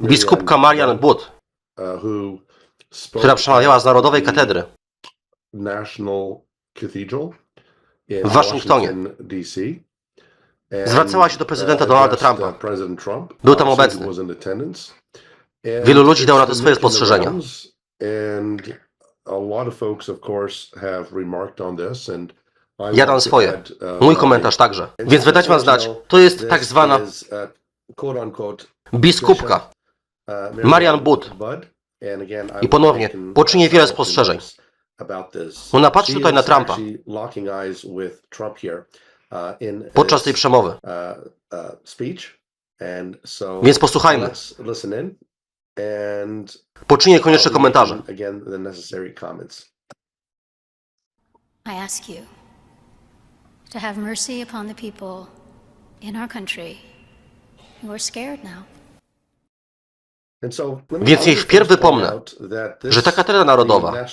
biskupka Marian Butt, która przemawiała z Narodowej Katedry w Waszyngtonie. Zwracała się do prezydenta Donalda Trumpa. Był Był tam obecny. Wielu ludzi dało na to swoje spostrzeżenia. Ja dam swoje. Mój komentarz także. Więc wydać wam znać, to jest tak zwana biskupka Marian Butt. I ponownie, poczynię wiele spostrzeżeń. Ona patrzy tutaj na Trumpa podczas tej przemowy. Więc posłuchajmy. Poczynię konieczne komentarze. I ask you to have mercy upon the people in our country who are scared now. Więc niech wpierw wypomnę, że ta katedra narodowa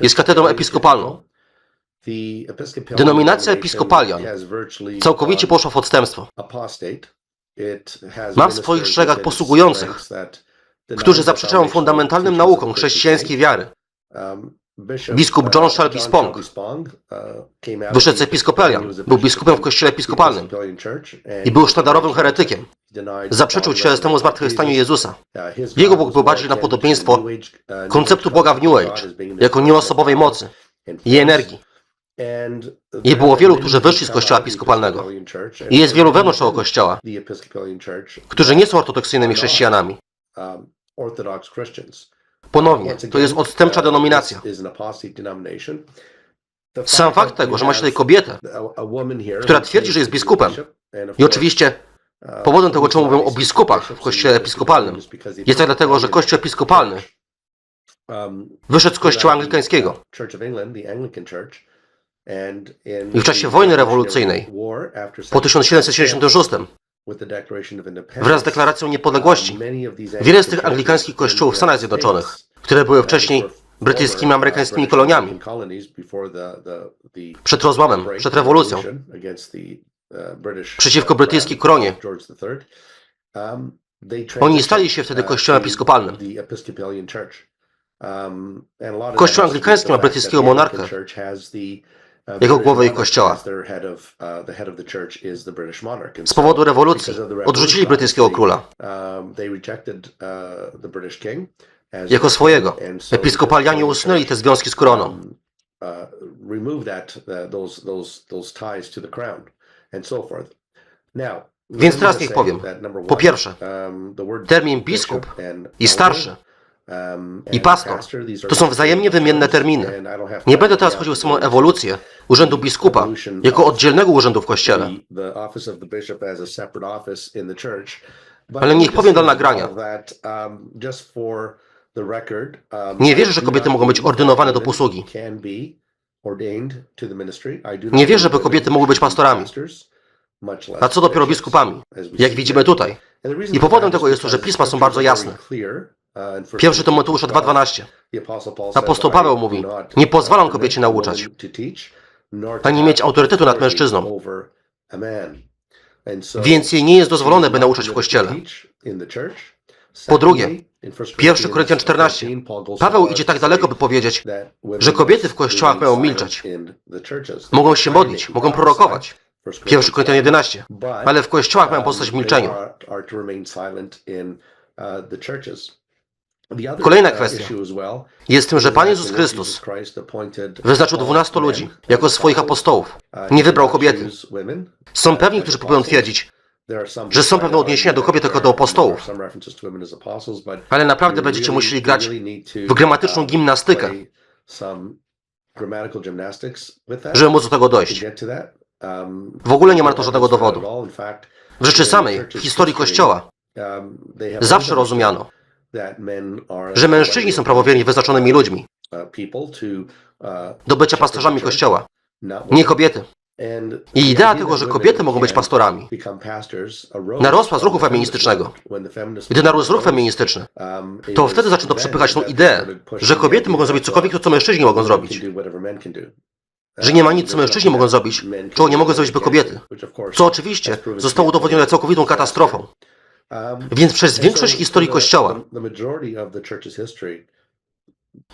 jest katedrą episkopalną. Denominacja episkopalian całkowicie poszła w odstępstwo. Ma w swoich szeregach posługujących, którzy zaprzeczają fundamentalnym naukom chrześcijańskiej wiary. Biskup John Shelby Spong Wyszedł z episkopalian, był biskupem w kościele episkopalnym i był sztandarowym heretykiem. Zaprzeczył cielesnemu zmartwychwstaniu Jezusa. Jego Bóg był bardziej na podobieństwo Konceptu Boga w New Age, jako nieosobowej mocy i energii. I było wielu, którzy wyszli z kościoła episkopalnego. I jest wielu wewnątrz tego kościoła, którzy nie są ortodoksyjnymi chrześcijanami. Ponownie, to jest odstępcza denominacja. Sam fakt tego, że ma się tutaj kobietę, która twierdzi, że jest biskupem, I oczywiście powodem tego, czemu mówią o biskupach w kościele episkopalnym, jest tak dlatego, że kościół episkopalny wyszedł z kościoła anglikańskiego. I w czasie wojny rewolucyjnej, Po 1776 wraz z deklaracją niepodległości wiele z tych anglikańskich kościołów w Stanach Zjednoczonych, które były wcześniej brytyjskimi, amerykańskimi koloniami, przed rozłamem, przed rewolucją, przeciwko brytyjskiej koronie, oni stali się wtedy kościołem episkopalnym. Kościół anglikański ma brytyjskiego monarchę jako głowę ich kościoła. Z powodu rewolucji odrzucili brytyjskiego króla jako swojego. Episkopalianie usunęli te związki z koroną. Więc teraz niech powiem. Po pierwsze, Termin biskup i starszy i pastor to są wzajemnie wymienne terminy. Nie będę teraz chodził o samą ewolucję urzędu biskupa jako oddzielnego urzędu w kościele. Ale niech powiem do nagrania. Nie wierzę, że kobiety mogą być ordynowane do posługi. Nie wierzę, by kobiety mogły być pastorami. A co dopiero biskupami, jak widzimy tutaj. I powodem tego jest to, że pisma są bardzo jasne. Pierwszy to Mateusza 2,12. Apostoł Paweł mówi, nie pozwalam kobiecie nauczać, Ani mieć autorytetu nad mężczyzną. Więc jej nie jest dozwolone, by nauczać w kościele. Po drugie, 1 Koryntian 14. Paweł idzie tak daleko, by powiedzieć, że kobiety w kościołach mają milczeć. Mogą się modlić, mogą prorokować. 1 Koryntian 11. Ale w kościołach mają pozostać w milczeniu. Kolejna kwestia Jest tym, że Pan Jezus Chrystus wyznaczył 12 ludzi jako swoich apostołów. Nie wybrał kobiety. Są pewni, którzy próbują twierdzić, że są pewne odniesienia do kobiet jako do apostołów, ale naprawdę będziecie musieli grać w gramatyczną gimnastykę, żeby móc do tego dojść. W ogóle nie ma na to żadnego dowodu. W rzeczy samej, w historii Kościoła, zawsze rozumiano, że mężczyźni są prawowiernie wyznaczonymi ludźmi do bycia pasterzami Kościoła, nie kobiety. I idea tego, że kobiety mogą być pastorami, narosła z ruchu feministycznego. Gdy narósł ruch feministyczny, to wtedy zaczęto przepychać tą ideę, że kobiety mogą zrobić cokolwiek, to co mężczyźni mogą zrobić. Że nie ma nic, co mężczyźni mogą zrobić, czego nie mogą zrobić by kobiety. Co oczywiście zostało udowodnione całkowitą katastrofą. Więc przez większość historii Kościoła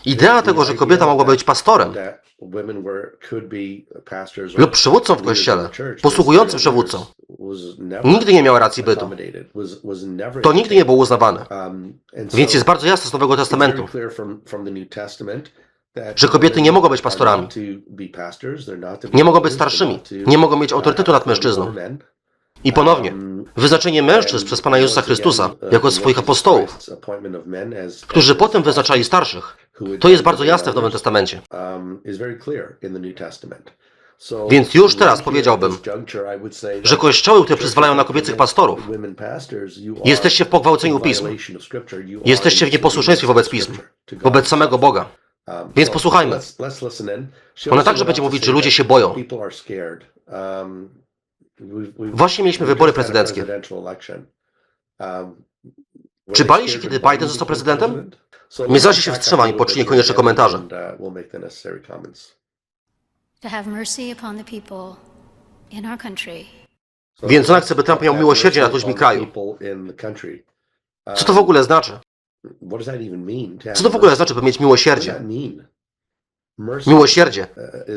idea tego, że kobieta mogła być pastorem lub przywódcą w Kościele, posługującym przywódcą, nigdy nie miała racji bytu. To nigdy nie było uznawane. Więc jest bardzo jasne z Nowego Testamentu, że kobiety nie mogą być pastorami, nie mogą być starszymi, nie mogą mieć autorytetu nad mężczyzną. I ponownie, wyznaczenie mężczyzn przez Pana Jezusa Chrystusa jako swoich apostołów, którzy potem wyznaczali starszych, to jest bardzo jasne w Nowym Testamencie. Więc już teraz powiedziałbym, że kościoły, które przyzwalają na kobiecych pastorów, jesteście w pogwałceniu pism. Jesteście w nieposłuszeństwie wobec pism, wobec samego Boga. Więc posłuchajmy. Ona także będzie mówić, że ludzie się boją. Właśnie mieliśmy wybory prezydenckie. Czy bali się, kiedy Biden został prezydentem? My zaś się wstrzymamy po czynie konieczne komentarze. Więc ona chce, by Trump miał miłosierdzie nad ludźmi kraju. Co to w ogóle znaczy? Co to w ogóle znaczy, by mieć miłosierdzie? Miłosierdzie.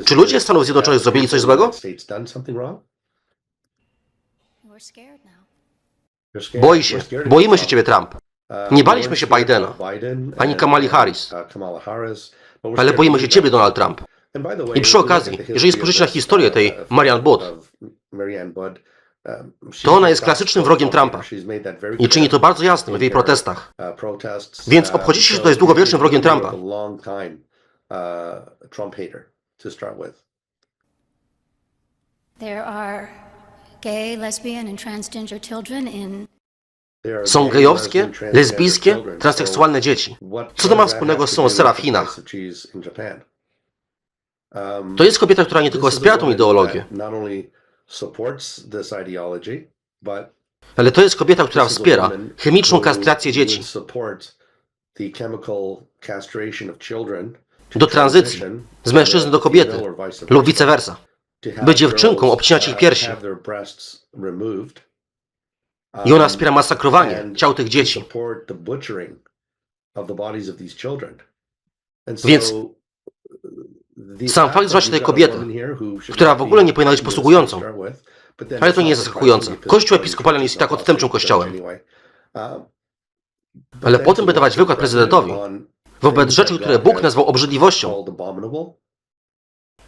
Czy ludzie Stanów Zjednoczonych zrobili coś złego? Boi się. Boimy się ciebie, Trump. Nie baliśmy się Bidena, ani Kamali Harris, ale boimy się ciebie, Donald Trump. I przy okazji, jeżeli spojrzycie na historię tej Marianne Budd, To ona jest klasycznym wrogiem Trumpa i czyni to bardzo jasnym w jej protestach. Więc obchodzicie się tutaj z długowiecznym wrogiem Trumpa. There are Są gejowskie, lesbijskie, transseksualne dzieci. Co to ma wspólnego z tą Sera w Chinach? To jest kobieta, która nie tylko wspiera tą ideologię, ale to jest kobieta, która wspiera chemiczną kastrację dzieci do tranzycji z mężczyzny do kobiety lub vice versa. By dziewczynkom obcinać ich piersi. I ona wspiera masakrowanie ciał tych dzieci. Więc sam fakt, macie tutaj kobietę, która w ogóle nie powinna być posługującą, ale to nie jest zaskakujące. Kościół episkopalny jest i tak odstępczym kościołem. Ale potem by dawać wykład prezydentowi wobec rzeczy, które Bóg nazwał obrzydliwością,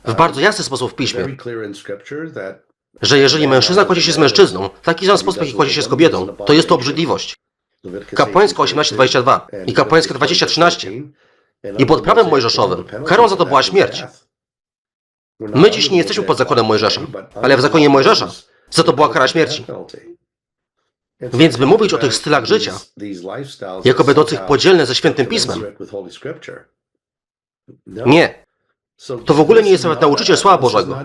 w bardzo jasny sposób w piśmie, że jeżeli mężczyzna kładzie się z mężczyzną, w taki sam sposób, jaki kładzie się z kobietą, to jest to obrzydliwość. Kapłańska 18:22 i kapłańska 20:13 I pod prawem mojżeszowym karą za to była śmierć. My dziś nie jesteśmy pod zakonem Mojżesza, ale w zakonie Mojżesza za to była kara śmierci. Więc by mówić o tych stylach życia, Jako będących podzielne ze świętym pismem, nie. To w ogóle nie jest nawet nauczyciel Słowa Bożego.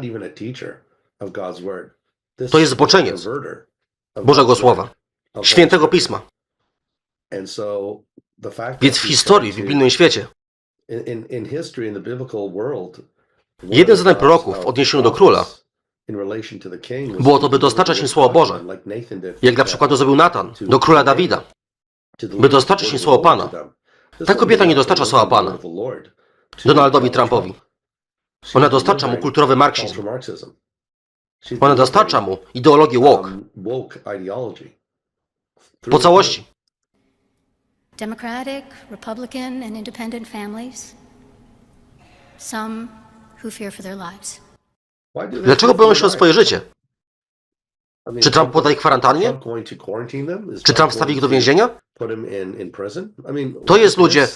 To jest zboczeniec Bożego Słowa, świętego pisma. Więc w historii, w biblijnym świecie, jeden z zadań proroków w odniesieniu do króla było to, by dostarczać im Słowo Boże, jak dla przykładu zrobił Natan do króla Dawida. by dostarczyć im słowo Pana. Ta kobieta nie dostarcza słowa Pana Donaldowi Trumpowi. Ona dostarcza mu kulturowy marksizm. Ona dostarcza mu ideologię woke po całości. Democratic, Republican, and independent families. Some who fear for their lives. Dlaczego boją się o swoje życie? Czy Trump poda ich kwarantannie? Czy Trump wstawi ich do więzienia? To jest ludzie,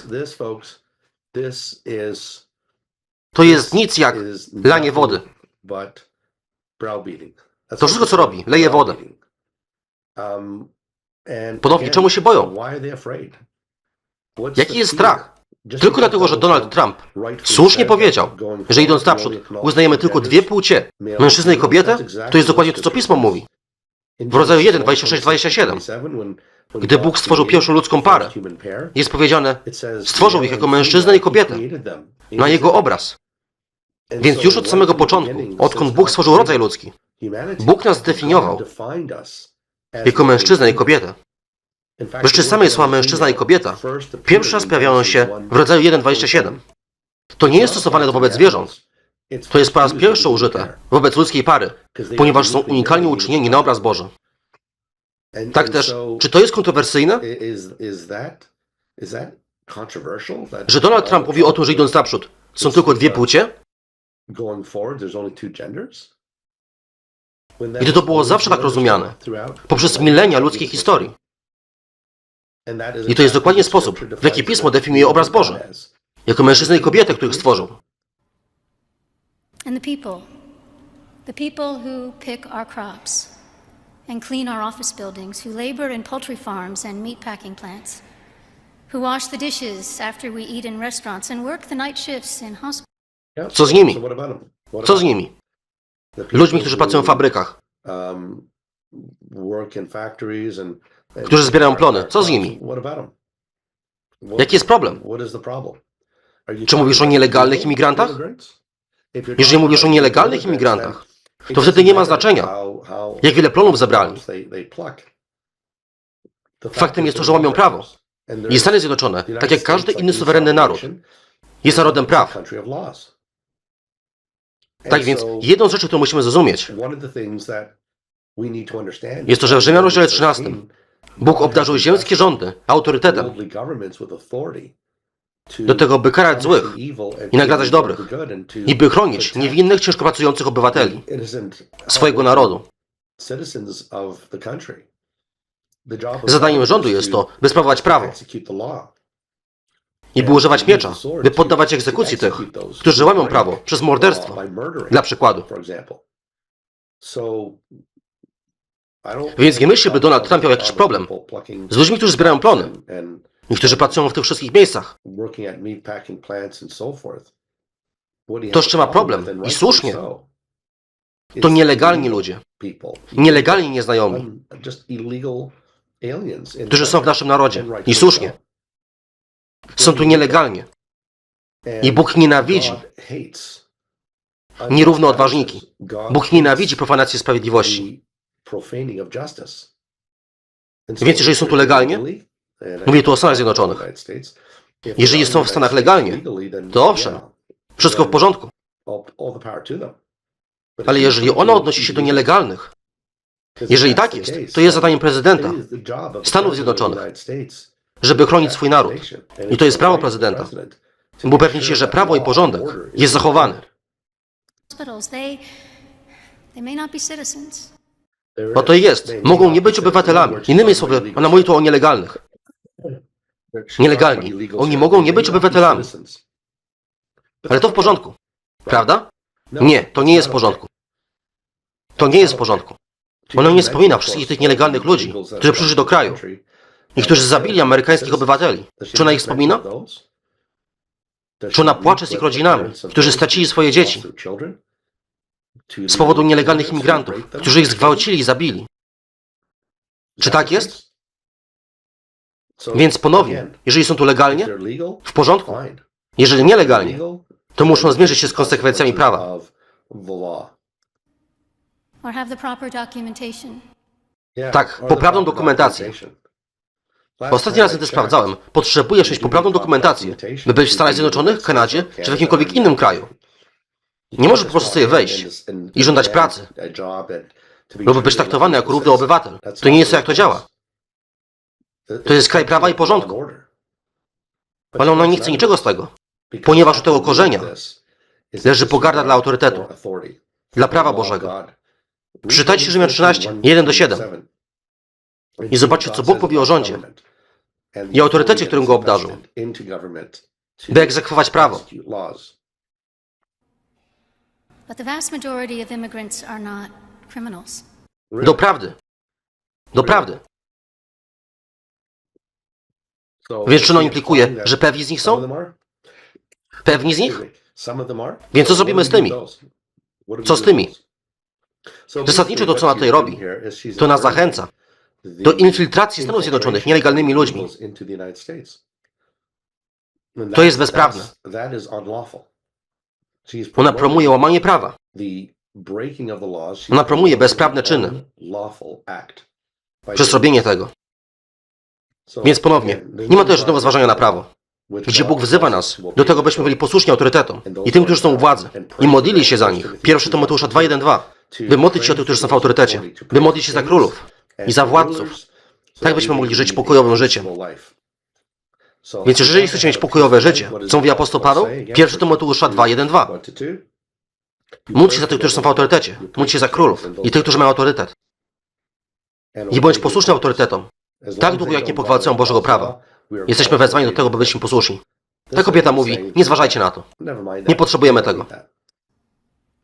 To jest nic jak lanie wody. To wszystko co robi, leje wodę. Ponownie, czemu się boją? Jaki jest strach? Tylko dlatego, że Donald Trump słusznie powiedział, że idąc naprzód uznajemy tylko dwie płcie, mężczyznę i kobietę, to jest dokładnie to, co Pismo mówi. W rodzaju 1, 26-27, Gdy Bóg stworzył pierwszą ludzką parę, jest powiedziane, stworzył ich jako mężczyznę i kobietę na Jego obraz. Więc już od samego początku, odkąd Bóg stworzył rodzaj ludzki, Bóg nas zdefiniował jako mężczyznę i kobietę. W jeszcze samej słowa mężczyzna i kobieta pierwszy raz pojawiają się w rodzaju 1.27. To nie jest stosowane wobec zwierząt. To jest po raz pierwszy użyte wobec ludzkiej pary, ponieważ są unikalnie uczynieni na obraz Boży. Tak też, czy to jest kontrowersyjne? Że Donald Trump mówi o tym, że idąc naprzód, są tylko dwie płcie? Gdy to było zawsze tak rozumiane, Poprzez milenia ludzkiej historii. I to jest dokładnie sposób, w jaki Pismo definiuje obraz Boży, jako mężczyznę i kobietę, których stworzył. And the people, the people who pick our crops and clean our office buildings, who labor in poultry farms and meat packing plants, who wash the dishes after we eat in restaurants and work the night shifts in hospitals. Co z nimi? Co z nimi? Ludźmi, którzy pracują w fabrykach, Którzy zbierają plony. Co z nimi? Jaki jest problem? Czy mówisz o nielegalnych imigrantach? Jeżeli mówisz o nielegalnych imigrantach, to wtedy nie ma znaczenia, jak wiele plonów zabrali. Faktem jest to, że łamią prawo. I Stany Zjednoczone, tak jak każdy inny suwerenny naród, jest narodem praw. Tak więc jedną z rzeczy, którą musimy zrozumieć, Jest to, że w Rzymian rozdziale 13 Bóg obdarzył ziemskie rządy autorytetem do tego, by karać złych i nagradzać dobrych, i by chronić niewinnych, ciężko pracujących obywateli swojego narodu. Zadaniem rządu jest to, by sprawować prawo i by używać miecza, by poddawać egzekucji tych, którzy łamią prawo przez morderstwo. Dla przykładu. Więc nie myślę, by Donald Trump miał jakiś problem Z ludźmi, którzy zbierają plony i którzy pracują w tych wszystkich miejscach. To z czym ma problem i słusznie. To nielegalni ludzie, nielegalni nieznajomi, którzy są w naszym narodzie. I słusznie. Są tu nielegalnie. I Bóg nienawidzi nierówne odważniki. Bóg nienawidzi profanacji sprawiedliwości. Więc jeżeli są tu legalnie, Mówię tu o Stanach Zjednoczonych. Jeżeli są w Stanach legalnie, to owszem, wszystko w porządku. Ale jeżeli ona odnosi się do nielegalnych, jeżeli tak jest, to jest zadaniem prezydenta Stanów Zjednoczonych, żeby chronić swój naród. I to jest prawo prezydenta, by upewnić się, że prawo i porządek jest zachowany. Bo to jest. Mogą nie być obywatelami. Innymi słowy, ona mówi tu o nielegalnych. Nielegalni. Oni mogą nie być obywatelami. Ale to w porządku. Prawda? Nie, to nie jest w porządku. To nie jest w porządku. Ona nie wspomina wszystkich tych nielegalnych ludzi, którzy przyszli do kraju I którzy zabili amerykańskich obywateli. Czy ona ich wspomina? Czy ona płacze z ich rodzinami, którzy stracili swoje dzieci Z powodu nielegalnych imigrantów, którzy ich zgwałcili i zabili. Czy tak jest? Więc ponownie, jeżeli są tu legalnie, w porządku. Jeżeli nielegalnie, to muszą zmierzyć się z konsekwencjami prawa. Tak, poprawną dokumentację. Ostatni raz, gdy sprawdzałem, potrzebujesz mieć poprawną dokumentację, by być w Stanach Zjednoczonych, Kanadzie czy w jakimkolwiek innym kraju. Nie możesz po prostu sobie wejść i żądać pracy, lub być traktowany jako równy obywatel. To nie jest jak to działa. To jest kraj prawa i porządku. Ale ona nie chce niczego z tego, ponieważ u tego korzenia leży pogarda dla autorytetu, dla prawa Bożego. Przeczytajcie Rzymian 13, 1 do 7 I zobaczcie, co Bóg powie o rządzie i autorytecie, którym go obdarzył, by egzekwować prawo. Doprawdy. Doprawdy. Więc czy ono implikuje, że pewni z nich są? Pewni z nich? Więc co zrobimy z tymi? Co z tymi? Zasadniczo to, co ona tutaj robi, to nas zachęca do infiltracji Stanów Zjednoczonych nielegalnymi ludźmi. To jest bezprawne. Ona promuje łamanie prawa. Ona promuje bezprawne czyny. Przez robienie tego. Więc ponownie, nie ma tutaj żadnego zważania na prawo, gdzie Bóg wzywa nas do tego, byśmy byli posłuszni autorytetom i tym, którzy są u władzy. i modlili się za nich. 1 Tymoteusza 2.1.2 by modlić się o tych, którzy są w autorytecie, by modlić się za królów i za władców, tak byśmy mogli żyć pokojowym życiem. Więc jeżeli chcecie mieć pokojowe życie, co mówi apostoł Paweł? 1 Tymoteusza 2.1.2 Módl się za tych, którzy są w autorytecie, módl się za królów i tych, którzy mają autorytet. I bądź posłuszny autorytetom, tak długo jak nie pogwałcą Bożego prawa. Jesteśmy wezwani do tego, by być im posłuszni. Ta kobieta mówi, nie zważajcie na to. Nie potrzebujemy tego.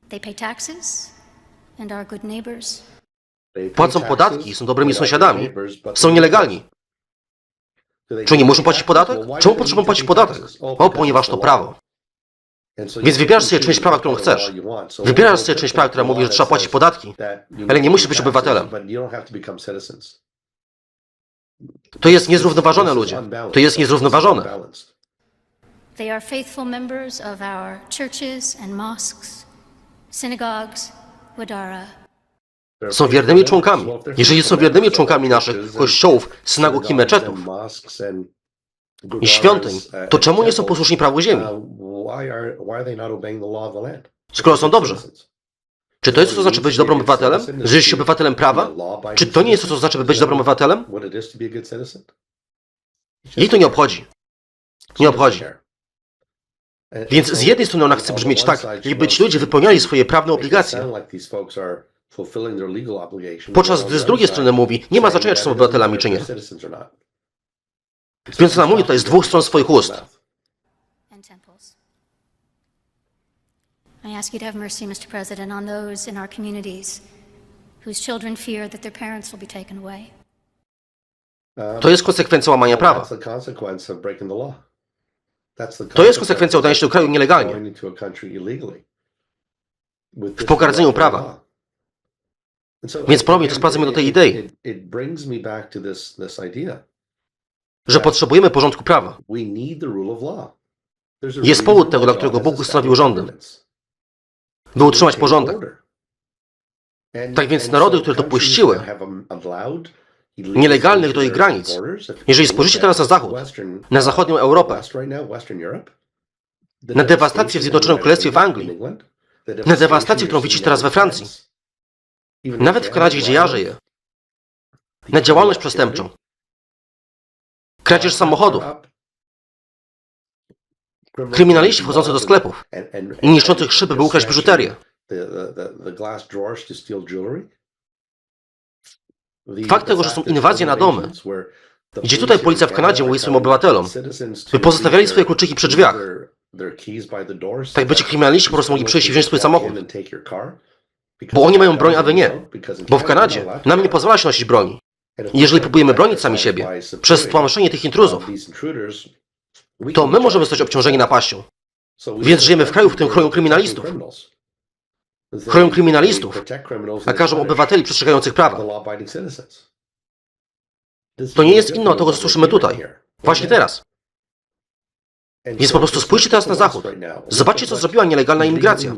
They pay taxes and are good neighbors. Płacą podatki, są dobrymi sąsiadami, są nielegalni. Czy nie muszą płacić podatek? Czemu potrzebują płacić podatek? O, ponieważ to prawo. Więc wybierasz sobie część prawa, którą chcesz. Wybierasz sobie część prawa, która mówi, że trzeba płacić podatki, ale nie musisz być obywatelem. To jest niezrównoważone, ludzie. To jest niezrównoważone. They are faithful members of our churches and mosques, synagogues, wadara. Są wiernymi członkami. Jeżeli są wiernymi członkami naszych kościołów, synagog i meczetów i świątyń, to czemu nie są posłuszni prawu ziemi? Skoro są dobrzy. Czy to jest to, co znaczy być dobrym obywatelem? Żyć się obywatelem prawa? Czy to nie jest to, co znaczy być dobrym obywatelem? Jej to nie obchodzi. Nie obchodzi. Więc z jednej strony ona chce brzmieć tak, jakby ci ludzie wypełniali swoje prawne obligacje, Podczas gdy z drugiej strony mówi, nie ma znaczenia, czy są obywatelami, czy nie. Więc ona mówi tutaj z dwóch stron swoich ust. I ask you to have mercy, Mr. President, on those in our communities whose children fear that their parents will be taken away. To jest konsekwencja łamania prawa. To jest konsekwencja udania się do kraju nielegalnie. W pogardzeniu prawa. Więc ponownie to sprowadzamy do tej idei, Że potrzebujemy porządku prawa. Jest powód tego, dla którego Bóg ustanowił rządy. By utrzymać porządek. Tak więc narody, które dopuściły nielegalnych do ich granic, jeżeli spojrzycie teraz na zachód, na zachodnią Europę, na dewastację w Zjednoczonym Królestwie w Anglii, na dewastację, którą widzicie teraz we Francji, nawet w Kanadzie, gdzie ja żyję, na działalność przestępczą, kradzież samochodów, kryminaliści wchodzący do sklepów. I niszczących szyby, by ukraść biżuterię. Fakt tego, że są inwazje na domy, gdzie tutaj policja w Kanadzie mówi swoim obywatelom, by pozostawiali swoje kluczyki przy drzwiach, tak by ci kryminaliści po prostu mogli przyjść i wziąć swój samochód. Bo oni mają broń, a wy nie. Bo w Kanadzie nam nie pozwala się nosić broni. Jeżeli próbujemy bronić sami siebie przez tłamszenie tych intruzów, to my możemy zostać obciążeni napaścią. Więc żyjemy w kraju, w którym chronią kryminalistów. Chronią kryminalistów, a każą obywateli przestrzegających prawa. To nie jest inne od tego, co słyszymy tutaj. Właśnie teraz. Więc po prostu spójrzcie teraz na zachód. Zobaczcie, co zrobiła nielegalna imigracja.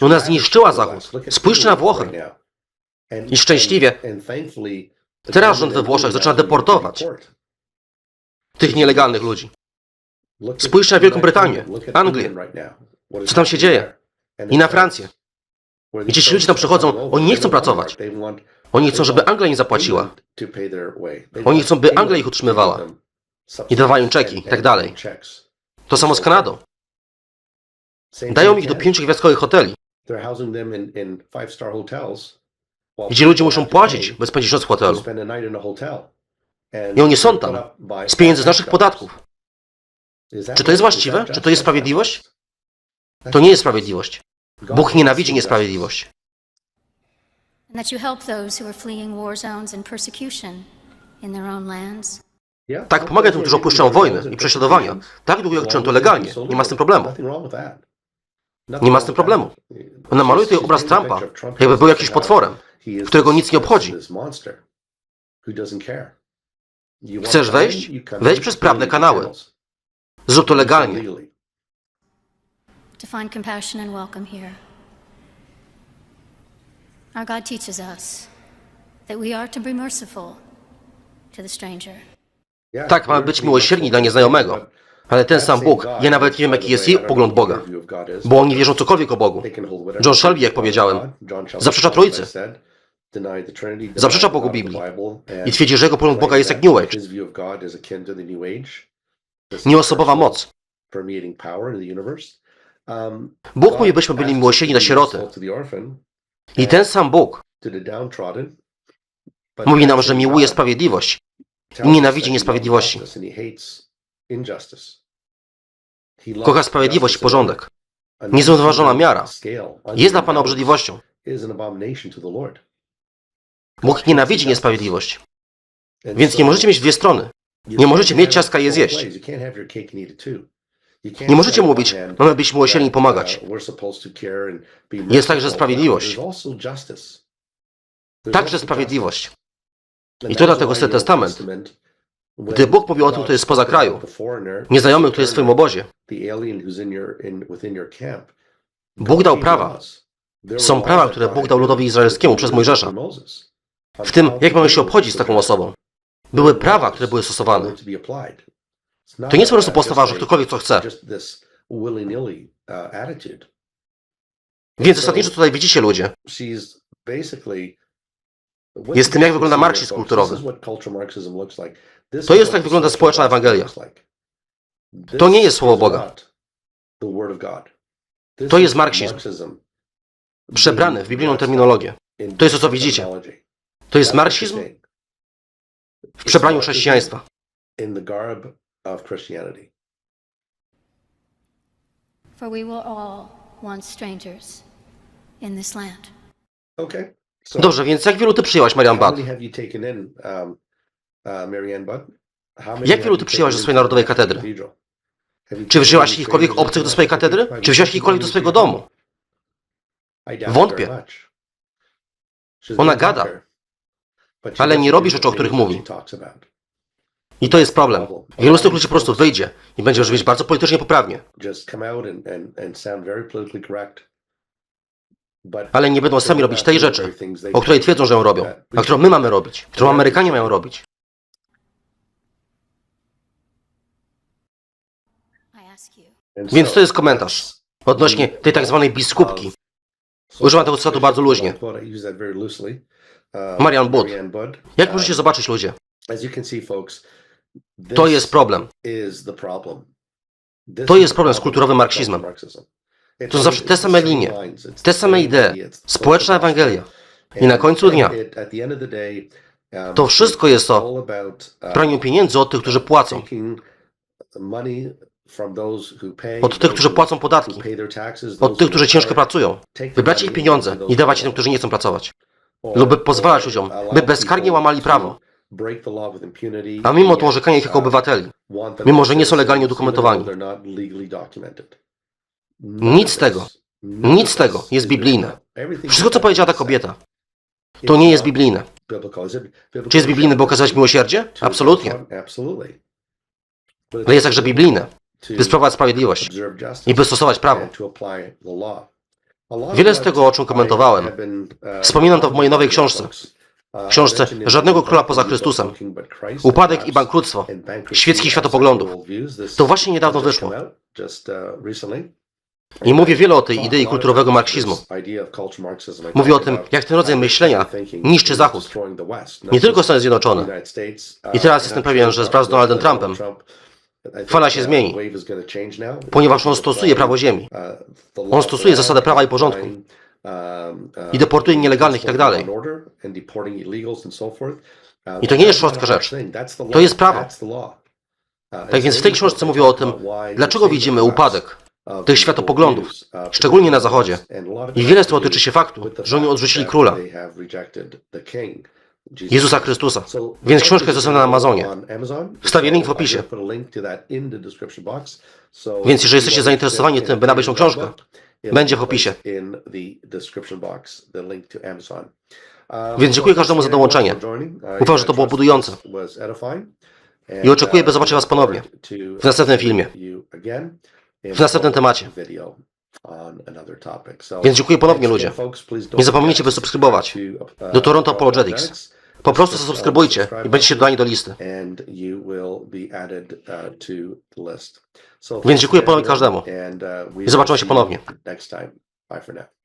Ona zniszczyła Zachód. Spójrzcie na Włochy. I szczęśliwie Teraz rząd we Włoszech zaczyna deportować tych nielegalnych ludzi. Spójrzcie na Wielką Brytanię, Anglię. Co tam się dzieje? I na Francję. Gdzie ci ludzie tam przychodzą, oni nie chcą pracować. Oni chcą, żeby Anglia im zapłaciła. Oni chcą, by Anglia ich utrzymywała. I dawają czeki i tak dalej. To samo z Kanadą. Dają ich do pięciogwiazdkowych hoteli, Gdzie ludzie muszą płacić, by spędzić noc w hotelu. I oni są tam, Z pieniędzy z naszych podatków. Czy to jest właściwe? Czy to jest sprawiedliwość? To nie jest sprawiedliwość. Bóg nienawidzi lands. Tak, pomaga tym, którzy opuszczają wojny i prześladowania. Tak długo jak czynią to legalnie. Nie ma z tym problemu. Nie ma z tym problemu. Ona maluje tutaj obraz Trumpa, jakby był jakimś potworem, którego nic nie obchodzi. Chcesz wejść? Wejdź przez prawne kanały. Zrób to legalnie. to find compassion and welcome here. Our God teaches us that we are to be merciful to the stranger. Tak, mamy być miłosierni dla nieznajomego. Ale ten sam Bóg, ja nawet nie wiem, jaki jest jej pogląd Boga, bo oni wierzą cokolwiek o Bogu. John Shelby, jak powiedziałem, zaprzecza Trójcy. Zaprzecza Bogu Biblii i twierdzi, że jego pogląd Boga jest jak New Age, nieosobowa moc. Bóg mówi, byśmy byli miłosierni dla sieroty. I ten sam Bóg mówi nam, że miłuje sprawiedliwość i nienawidzi niesprawiedliwości. Kocha sprawiedliwość i porządek. Niezrównoważona miara jest dla Pana obrzydliwością. Bóg nienawidzi niesprawiedliwość. Więc nie możecie mieć dwie strony. Nie możecie mieć ciastka i je zjeść. Nie możecie mówić, mamy być miłosierni i pomagać. Jest także sprawiedliwość. Także sprawiedliwość. I to dlatego Stary Testament, gdy Bóg mówi o tym, kto jest spoza kraju, nieznajomy, kto jest w swoim obozie, Bóg dał prawa. Są prawa, które Bóg dał ludowi izraelskiemu przez Mojżesza. W tym, jak mamy się obchodzić z taką osobą. Były prawa, które były stosowane. To nie jest po prostu postawa, że ktokolwiek co chce. Więc zasadniczo tutaj widzicie ludzie. Jest tym, jak wygląda marksizm kulturowy. To jest, jak wygląda społeczna Ewangelia. To nie jest słowo Boga. To jest marksizm. Przebrany w biblijną terminologię. To jest to, co widzicie. To jest marksizm w przebraniu chrześcijaństwa. For we were all once strangers in this land. Dobrze, więc jak wielu ty przyjęłaś, Marian Bad? Jak wielu ty przyjęłaś do swojej narodowej katedry? Czy wzięłaś jakichkolwiek obcych do swojej katedry? Czy wzięłaś jakichkolwiek do swojego domu? Wątpię. Ona gada, ale nie robi rzeczy, o których mówi. I to jest problem. Wielu z tych ludzi po prostu wyjdzie i będzie brzmieć bardzo politycznie poprawnie. Ale nie będą sami robić tej rzeczy, o której twierdzą, że ją robią, a którą my mamy robić, którą Amerykanie mają robić. Więc to jest komentarz odnośnie tej tak zwanej biskupki. Używam tego cytatu bardzo luźnie. Marian Bud. Jak możecie zobaczyć, ludzie? To jest problem. To jest problem z kulturowym marksizmem. To są zawsze te same linie, te same idee, społeczna Ewangelia. I na końcu dnia To wszystko jest o praniu pieniędzy od tych, którzy płacą, od tych, którzy płacą podatki, od tych, którzy ciężko pracują. Wybracie ich pieniądze i dawacie tym, którzy nie chcą pracować. Lub pozwalać ludziom, by bezkarnie łamali prawo, a mimo to orzekania ich jako obywateli, mimo że nie są legalnie udokumentowani. Nic z tego, nic z tego jest biblijne. Wszystko, co powiedziała ta kobieta, to nie jest biblijne. Czy jest biblijne, by okazać miłosierdzie? Absolutnie. Ale jest także biblijne, by sprawować sprawiedliwość i by stosować prawo. Wiele z tego, o czym komentowałem, Wspominam to w mojej nowej książce. książce Żadnego Króla poza Chrystusem. Upadek i bankructwo świeckich światopoglądów. To właśnie niedawno wyszło. I mówię wiele o tej idei kulturowego marksizmu. Mówię o tym, jak ten rodzaj myślenia niszczy Zachód. Nie tylko Stany Zjednoczone. I teraz jestem pewien, że z Donaldem Trumpem fala się zmieni, ponieważ on stosuje prawo ziemi. On stosuje zasadę prawa i porządku. I deportuje nielegalnych i tak dalej. I to nie jest szorstka rzecz. To jest prawo. Tak więc w tej książce mówię o tym, dlaczego widzimy upadek tych światopoglądów, szczególnie na Zachodzie. I wiele z tego tyczy się faktu, że oni odrzucili króla, Jezusa Chrystusa. Więc książka jest dostępna na Amazonie. Wstawię link w opisie. Więc jeżeli jesteście zainteresowani tym, by nabyć tą książkę, będzie w opisie. Więc dziękuję każdemu za dołączenie. Ufam, że to było budujące. I oczekuję, by zobaczyć Was ponownie w następnym filmie, w następnym temacie. Więc dziękuję ponownie, ludzie. Nie zapomnijcie, by subskrybować do Toronto Apologetics Po prostu zasubskrybujcie i będziecie dodani do listy. Więc dziękuję ponownie każdemu. I zobaczymy się ponownie. Bye for now.